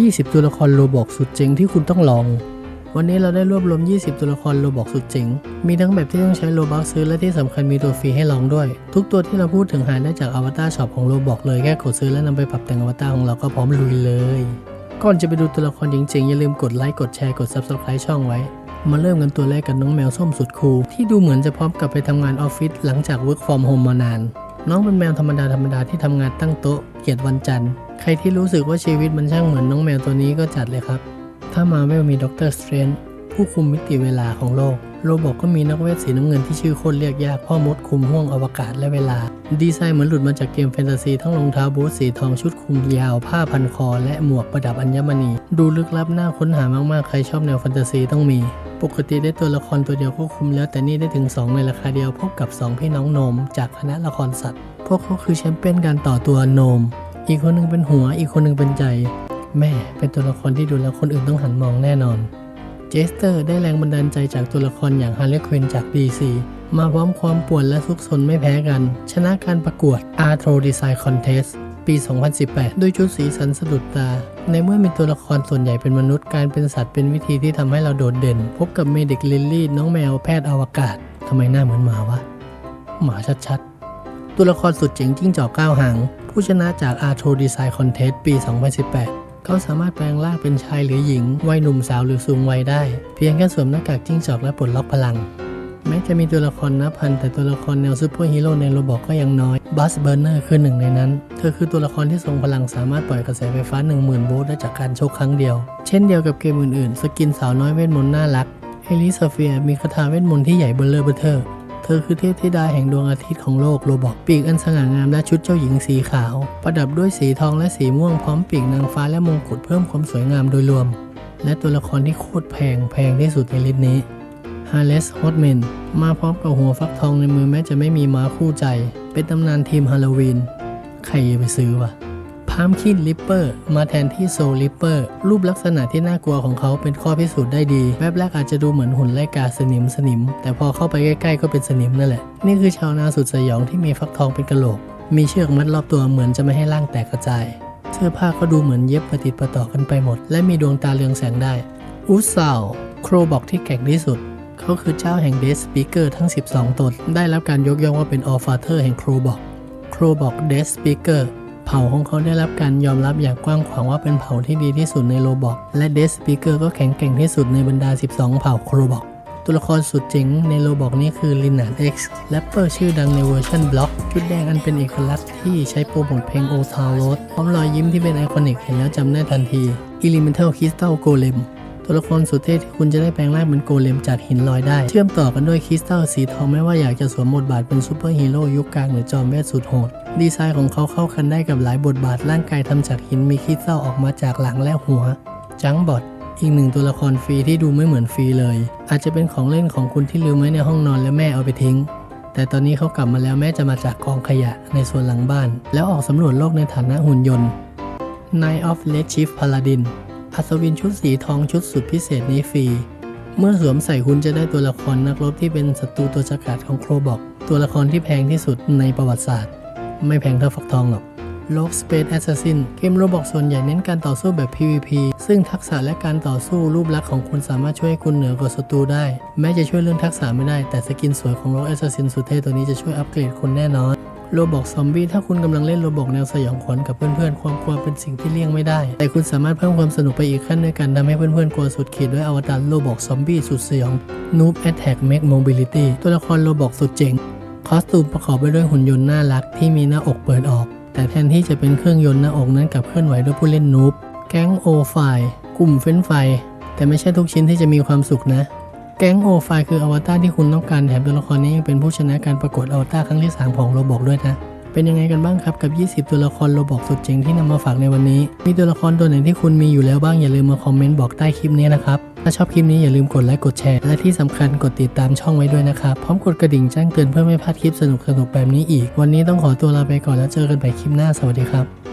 20 ตัวละครโรบอกสุดเจ๋งที่คุณต้องลอง วันนี้เราได้รวบรวม 20 ตัวละครโรบอกสุดเจ๋ง มีทั้งแบบที่ต้องใช้โลบักซื้อและที่สำคัญมีตัวฟรีให้ลองด้วย ทุกตัวที่เราพูดถึงหาได้จากอวตารช็อปของโรบอกเลยแค่กดซื้อและนำไปปรับแต่งอวตารของเราก็พร้อมลุยเลย ก่อนจะไปดูตัวละครจริงๆอย่าลืมกดไลค์กดแชร์กด Subscribe ช่องไว้มาเริ่มกันตัวแรกกับน้องแมวส้มสุดคูลที่ดูเหมือนจะพร้อมกลับไปทำงานออฟฟิศหลังจาก Work from Home มานาน น้องเป็นแมวธรรมดาธรรมดาที่ทำงานตั้งโต๊ะเกียดวันจันทร์ ใครที่รู้สึกว่าชีวิตมันช่างเหมือนน้องแมวตัวนี้ก็จัดเลยครับ ถ้ามาเวลมีด็อกเตอร์สเตรนผู้คุมมิติเวลาของโลก โรบอกก็มีนักเวทสีน้ำเงินที่ชื่อโคตรเรียกยาก พ่อมดคุมห้วงอวกาศและเวลา ดีไซน์เหมือนหลุดมาจากเกมแฟนตาซีทั้งรองเท้าบูทสีทองชุดคลุมยาว ผ้าพันคอ และหมวกประดับอัญมณี ดูลึกลับน่าค้นหามากๆ ใครชอบแนวแฟนตาซีต้องมี ปกติได้ตัวละครตัวเดียวก็คุมแล้วแต่นี่ได้ถึง 2 ในราคาเดียวพบกับ 2 พี่น้องโนม จากคณะละครสัตว์ พวกเขาคือแชมเปี้ยนการต่อตัวโนม อีกคนหนึงเป็นหัว อีกคนหนึงเป็นใจ แม่เป็นตัวละครที่ดูแล้วคนอื่นต้องหันมองแน่นอน เจสเตอร์ได้แรงบันดาลใจจากตัวละครอย่างฮาร์เลควินจาก DC มาพร้อมความป่วนและซุกซนไม่แพ้กัน ชนะการประกวด Artro Design Contest ปี 2018 ด้วยชุดสีสันสะดุดตา ในเมื่อมีตัวละครส่วนใหญ่เป็นมนุษย์ การเป็นสัตว์เป็นวิธีที่ทำให้เราโดดเด่น พบกับเมดิกลิลลี่น้องแมวแพทย์อวกาศทำไมหน้าเหมือนหมาวะ หมาชัดๆ ตัวละครสุดเจ๋งจิ้งจอกก้าวหาง ผู้ชนะจาก Arto Design Contest ปี 2018 เขาสามารถแปลงร่างเป็นชายหรือหญิง วัยหนุ่มสาวหรือสูงวัยได้ เพียงแค่สวมหน้ากากจิ้งจอกและปลดล็อกพลัง แม้จะมีตัวละครนับพัน แต่ตัวละครแนวซูเปอร์ฮีโร่ในโรบอกก็ยังน้อย บัสเบอร์เนอร์คือหนึ่งในนั้น เธอคือตัวละครที่ทรงพลังสามารถปล่อยกระแสไฟฟ้า 10,000 โวลต์ได้จากการโชกครั้งเดียว เช่นเดียวกับเกมอื่นๆ สกินสาวน้อยเวทมนต์น่ารักเอลิซาเฟียมีคาถาเวทมนต์ที่ใหญ่เบลเลอร์เบอร์เทอร์ เธอคือเทพธิดาแห่งดวงอาทิตย์ของโลกโรบอกปีกอันสง่างามและชุดเจ้าหญิงสีขาว ประดับด้วยสีทองและสีม่วงพร้อมปีกนางฟ้าและมงกุฎเพิ่มความสวยงามโดยรวม และตัวละครที่โคตรแพงแพงที่สุดในลิสต์นี้ฮาร์เลสฮอตแมนมาพร้อมกับหัวฟักทองในมือแม้จะไม่มีม้าคู่ใจ เป็นตำนานทีมฮาโลวีน ใครจะไปซื้อวะ พามคินลิปเปอร์มาแทนที่โซลิปเปอร์รูปลักษณะที่น่ากลัวของเขาเป็นข้อพิสูจน์ได้ดีแวบแรกอาจจะดูเหมือนหุ่นไล่กาสนิมสนิม แต่พอเข้าไปใกล้ๆก็เป็นสนิมนั่นแหละ นี่คือชาวนาสุดสยองที่มีฟักทองเป็นกะโหลก มีเชือกมัดรอบตัวเหมือนจะไม่ให้ร่างแตกกระจาย เสื้อผ้าก็ดูเหมือนเย็บประติดประต่อกันไปหมด และมีดวงตาเรืองแสงได้อุซาวโครบอกที่แข็งที่สุดเขาคือเจ้าแห่งเดสสปีกเกอร์ทั้ง 12 ตน ได้รับการยกย่องว่าเป็นออฟาเธอร์แห่งโครบอกโครบอกเดสสปีกเกอร์ ผ่าของเขาได้รับการยอมรับอย่างกว้างขวางว่าเป็นเผ่าที่ดีที่สุดในโรบอกและเดสปีเกอร์ก็แข็งแกร่งที่สุดในบรรดา 12 เผ่าโครบอกตัวละครสุดเจ๋งในโรบอกนี้คือลินาร์ดเอ็กซ์แรปเปอร์ชื่อดังในเวอร์ชันบล็อก ชุดแดงอันเป็นเอกลักษณ์ที่ใช้โปรโมทเพลงโอทาวโรสพร้อมรอยยิ้มที่เป็นไอคอนิกเห็นแล้วจำได้ทันที Elemental Crystal Golem ตััวละครสุดเท่ที่คุณจะได้แปลงร่างเป็นโกเลมจากหินลอยได้ เชื่อมต่อกันด้วยคริสตัลสีทองไม่ว่าอยากจะสวมบทบาทเป็นซูเปอร์ฮีโร่ยุคกลางหรือจอมเวทสุดโหด ดีไซน์ของเขาเข้ากันได้กับหลายบทบาทร่างกายทำจากหินมีคริสตัลออกมาจากหลังและหัว จังบอทอีกหนึ่งตัวละครฟรีที่ดูไม่เหมือนฟรีเลย อาจจะเป็นของเล่นของคุณที่ลืมไว้ในห้องนอนแล้วแม่เอาไปทิ้ง แต่ตอนนี้เขากลับมาแล้วแม้จะมาจากกองขยะในส่วนหลังบ้าน แล้วออกสำรวจโลกในฐานะหุ่นยนต์ Night of Red Chief Paladin อัศวินชุดสีทองชุดสุดพิเศษนี้ฟรี เมื่อสวมใส่คุณจะได้ตัวละครนักรบที่เป็นศัตรูตัวฉกาจของโครบอก ตัวละครที่แพงที่สุดในประวัติศาสตร์ ไม่แพงเท่าฟักทองหรอกโลก Space Assassin เกมโรบอกส่วนใหญ่เน้นการต่อสู้แบบ PVP ซึ่งทักษะและการต่อสู้รูปลักษณ์ของคุณสามารถช่วยคุณเหนือกว่าศัตรูได้ แม้จะช่วยเรื่องทักษะไม่ได้ แต่สกินสวยของโลก Assassin สุดเท่ตัวนี้จะช่วยอัปเกรดคุณแน่นอน โรบอกซอมบี้ถ้าคุณกำลังเล่นโรบอกแนวสยองขวัญกับเพื่อนๆ ความกลัวเป็นสิ่งที่เลี่ยงไม่ได้ แต่คุณสามารถเพิ่มความสนุกไปอีกขั้นด้วยการทำให้เพื่อนๆ กลัวสุดขีดด้วยอวตารโรบอกซอมบี้สุดสยอง Noob Attack Make Mobility ตัวละครโรบอกสุดเจ๋ง คอสตูมประกอบไปด้วยหุ่นยนต์น่ารักที่มีหน้าอกเปิดออก แต่แทนที่จะเป็นเครื่องยนต์หน้าอกนั้นกลับเคลื่อนไหวด้วยผู้เล่นนูบแก๊งโอไฟกลุ่มเฟ้นไฟแต่ไม่ใช่ทุกชิ้นที่จะมีความสุขนะ แก๊งโอไฟคืออวตารที่คุณต้องการแถมตัวละครนี้ยังเป็นผู้ชนะการประกวดอวตารครั้งที่ 3 ของโรบอกด้วยนะ เป็นยังไงกันบ้างครับกับ 20 ตัวละครโรบอกสุดเจ๋งที่นำมาฝากในวันนี้ มีตัวละครตัวไหนที่คุณมีอยู่แล้วบ้างอย่าลืมมาคอมเมนต์บอกใต้คลิปนี้นะครับ ถ้าชอบคลิปนี้อย่าลืมกดไลค์กดแชร์ และที่สำคัญกดติดตามช่องไว้ด้วยนะครับ พร้อมกดกระดิ่งแจ้งเตือนเพื่อไม่พลาดคลิปสนุกๆแบบนี้อีก วันนี้ต้องขอตัวลาไปก่อนแล้วเจอกันใหม่คลิปหน้าสวัสดีครับ